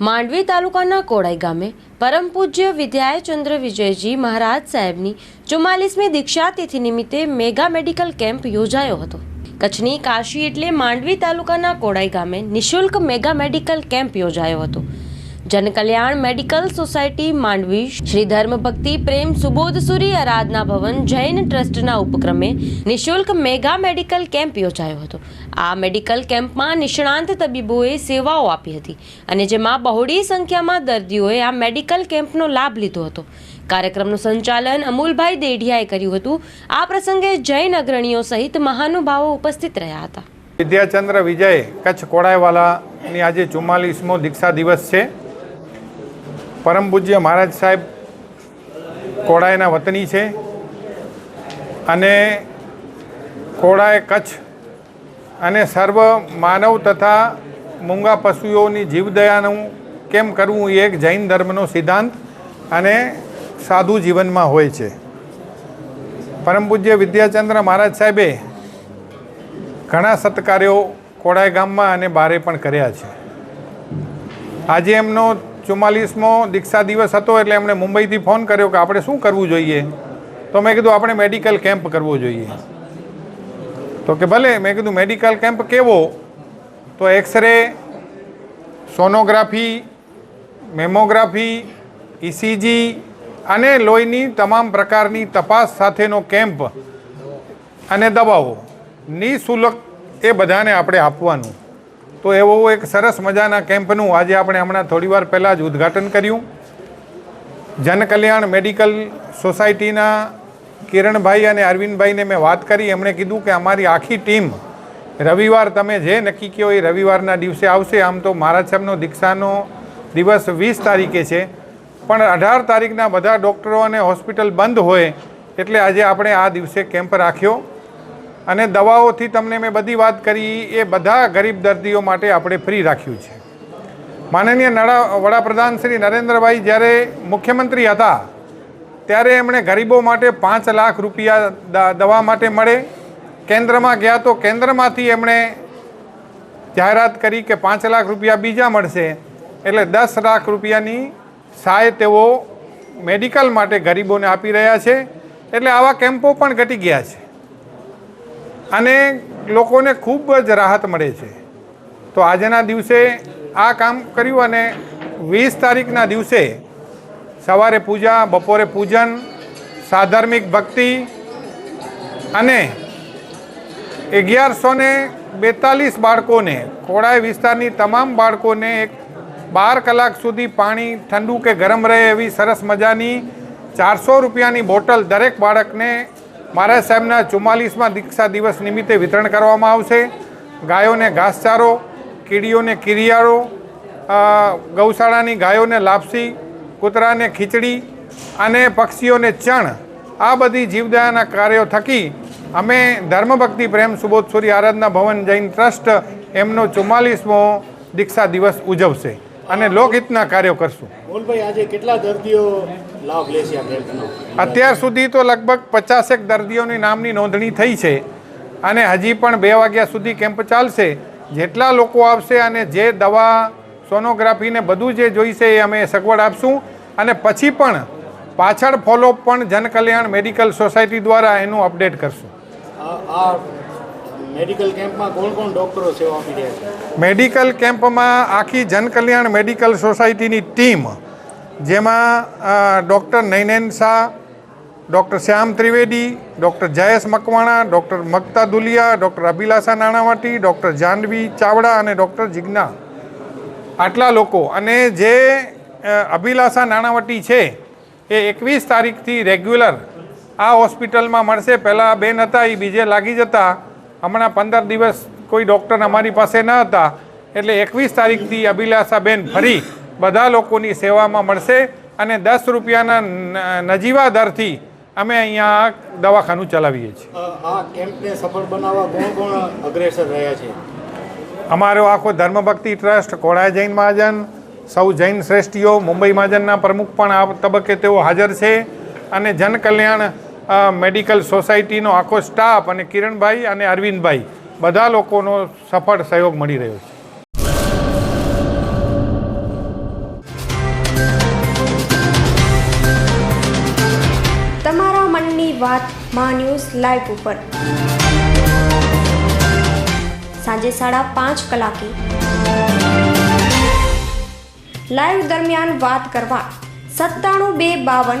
માંડવી તાલુકાના કોડાઈ ગામે પરમ પૂજ્ય વિદ્યાયચંદ્ર વિજયજી મહારાજ સાહેબની ચુમ્માલીસમી દીક્ષાતિથિ નિમિત્તે મેગા મેડિકલ કેમ્પ યોજાયો હતો. કચ્છની કાશી એટલે માંડવી તાલુકાના કોડાઈ ગામે નિઃશુલ્ક મેગા મેડિકલ કેમ્પ યોજાયો હતો. જનકલ્યાણ મેડિકલ સોસાયટી માંડવી શ્રી ધર્મ ભક્તિ પ્રેમ સુબોધસુરી આરાધના ભવન જૈન ટ્રસ્ટના ઉપક્રમે નિઃશુલ્ક મેગા મેડિકલ કેમ્પ યોજાયો હતો. આ મેડિકલ કેમ્પમાં નિષ્ણાંત તબીબોએ સેવાઓ આપી હતી અને જેમાં બહોળી સંખ્યામાં દર્દીઓએ આ મેડિકલ કેમ્પનો લાભ લીધો હતો. કાર્યક્રમનું સંચાલન અમૂલભાઈ દેઢિયાએ કર્યું હતું. આ પ્રસંગે જૈન અગ્રણીઓ સહિત મહાનુભાવો ઉપસ્થિત રહ્યા હતા. વિદ્યાચંદ્ર વિજય કચ્છ કોડાયવાલાની આજે ચુમ્માલીસમો દીક્ષા દિવસ છે. પરમ પૂજ્ય મહારાજ સાહેબ કોડાઈના વતની છે અને કોડાઈ કચ્છ અને સર્વ માનવ તથા મૂંગા પશુઓની જીવદયાનું કેમ કરવું એ એક જૈન ધર્મનો સિદ્ધાંત અને સાધુ જીવનમાં હોય છે. પરમ પૂજ્ય વિદ્યાચંદ્ર મહારાજ સાહેબે ઘણા સત્કાર્યો કોડાઈ ગામમાં અને બારે પણ કર્યા છે. આજે એમનો ચુમ્માલીસમો દીક્ષા દિવસ હતો એટલે એમણે મુંબઈથી ફોન કર્યો કે આપણે શું કરવું જોઈએ? તો મેં કીધું, આપણે મેડિકલ કેમ્પ કરવો જોઈએ. તો કે, ભલે. મેં કીધું, મેડિકલ કેમ્પ કેવો? તો એક્સરે, સોનોગ્રાફી, મેમોગ્રાફી ઇસીજી અને લોહીની તમામ પ્રકારની તપાસ સાથેનો કેમ્પ અને દવાઓ નિઃશુલ્ક એ બધાને આપણે આપવાનું. તો એવો એક સરસ મજાના કેમ્પનું આજે આપણે હમણાં થોડીવાર પહેલાં જ ઉદ્ઘાટન કર્યું. જનકલ્યાણ મેડિકલ સોસાયટીના કિરણભાઈ અને અરવિંદભાઈને મેં વાત કરી. એમણે કીધું કે અમારી આખી ટીમ રવિવાર તમે જે નક્કી કહો એ રવિવારના દિવસે આવશે. આમ તો મહારાજ સાહેબનો દીક્ષાનો દિવસ વીસ તારીખે છે. પણ અઢાર તારીખના બધા ડૉક્ટરો અને હોસ્પિટલ બંધ હોય એટલે આજે આપણે આ દિવસે કેમ્પ રાખ્યો. અને દવાઓથી તમને મેં બધી વાત કરી, એ બધા ગરીબ દર્દીઓ માટે આપણે ફ્રી રાખ્યું છે. માનનીય નડા, વડાપ્રધાન શ્રી નરેન્દ્રભાઈ જ્યારે મુખ્યમંત્રી હતા, ત્યારે એમણે ગરીબો માટે પાંચ લાખ રૂપિયા દવા માટે મળે. કેન્દ્રમાં ગયા તો કેન્દ્રમાંથી એમણે જાહેરાત કરી કે પાંચ લાખ રૂપિયા બીજા મળશે. એટલે દસ લાખ રૂપિયાની સહાય તેઓ મેડિકલ માટે ગરીબોને આપી રહ્યા છે. એટલે આવા કેમ્પો પણ ઘટી ગયા છે. અને લોકોને ખૂબ જ રાહત મળે છે. તો આજના દિવસે આ કામ કર્યું અને વીસ તારીખના દિવસે સવારે પૂજા, બપોરે પૂજન, સાધાર્મિક ભક્તિ અને અગિયારસો ને બેતાલીસ બાળકોને, ખોડાઈ વિસ્તારની તમામ બાળકોને એક બાર કલાક સુધી પાણી ઠંડુ કે ગરમ રહે એવી સરસ મજાની ચારસો રૂપિયાની બોટલ દરેક બાળકને મહારાજ સાહેબના ચુમ્માલીસમાં દીક્ષા દિવસ નિમિત્તે વિતરણ કરવામાં આવશે. ગાયોને ઘાસચારો, કીડીઓને કિરિયાળો ગૌશાળાની ગાયોને લાપસી, કૂતરાને ખીચડી અને પક્ષીઓને ચણ, આ બધી જીવદયાના કાર્યો થકી અમે ધર્મભક્તિ પ્રેમ સુબોધસુરી આરાધના ભવન જૈન ટ્રસ્ટ એમનો ચુમ્માલીસમો દીક્ષા દિવસ ઉજવશે. અને લોકહિતના કાર્યો કરશું. મોહનભાઈ આજે કેટલા દર્દીઓ લાભ અત્યાર સુધી તો લગભગ પચાસેક દર્દીઓની નામની નોંધણી થઈ છે અને હજી પણ બે વાગ્યા સુધી કેમ્પ ચાલશે. જેટલા લોકો આવશે અને જે દવા સોનોગ્રાફીને બધું જે જોઈશે એ અમે સગવડ આપશું. અને પછી પણ પાછળ ફોલોઅપ પણ જનકલ્યાણ મેડિકલ સોસાયટી દ્વારા એનું અપડેટ કરશું. મેડિકલ કેમ્પમાં કોણ કોણ ડોક્ટરો સેવા આપી રહ્યા છે? મેડિકલ કેમ્પમાં આખી જનકલ્યાણ મેડિકલ સોસાયટીની ટીમ, જેમાં doctor Nainen Shah, doctor Shyam Trivedi, doctor Jayesh Makwana, doctor Mukta Duliya, doctor Abhilasha Nanavati, doctor Jahnavi Chavda અને ડૉક્ટર જિજ્ઞા. આટલા લોકો. અને જે અભિલાષા નાણાવટી છે, એ એકવીસ તારીખથી રેગ્યુલર આ હોસ્પિટલમાં મળશે. પહેલાં બેન હતા, એ બીજે લાગી જતા. હમણાં પંદર દિવસ કોઈ ડૉક્ટર અમારી પાસે ન હતા એટલે એકવીસ તારીખથી અભિલાષાબેન ફરી બધા લોકોની સેવામાં મળશે અને દસ રૂપિયાના નજીવા દરથી અમે અહીંયા દવાખાનું ચલાવીએ છીએ. આ આ કેમ્પને સફળ બનાવવા કોણ કોણ અગ્રેસર રહ્યા છે? અમારો આખો ધર્મભક્તિ ટ્રસ્ટ કોળા જૈન મહાજન સૌ જૈન શ્રેષ્ઠીઓ મુંબઈ મહાજનના પ્રમુખ પણ આ તબક્કે તેઓ હાજર છે અને જનકલ્યાણ મેડિકલ સોસાયટીનો આખો સ્ટાફ અને કિરણભાઈ અને અરવિંદભાઈ, બધા લોકોનો સફળ સહયોગ મળી રહ્યો છે. તમારા મનની વાત મા ન્યૂઝ લાઈવ ઉપર. સાંજે સાડા પાંચ કલાકે. લાઈવ દરમિયાન વાત કરવા સત્તાણું બે બાવન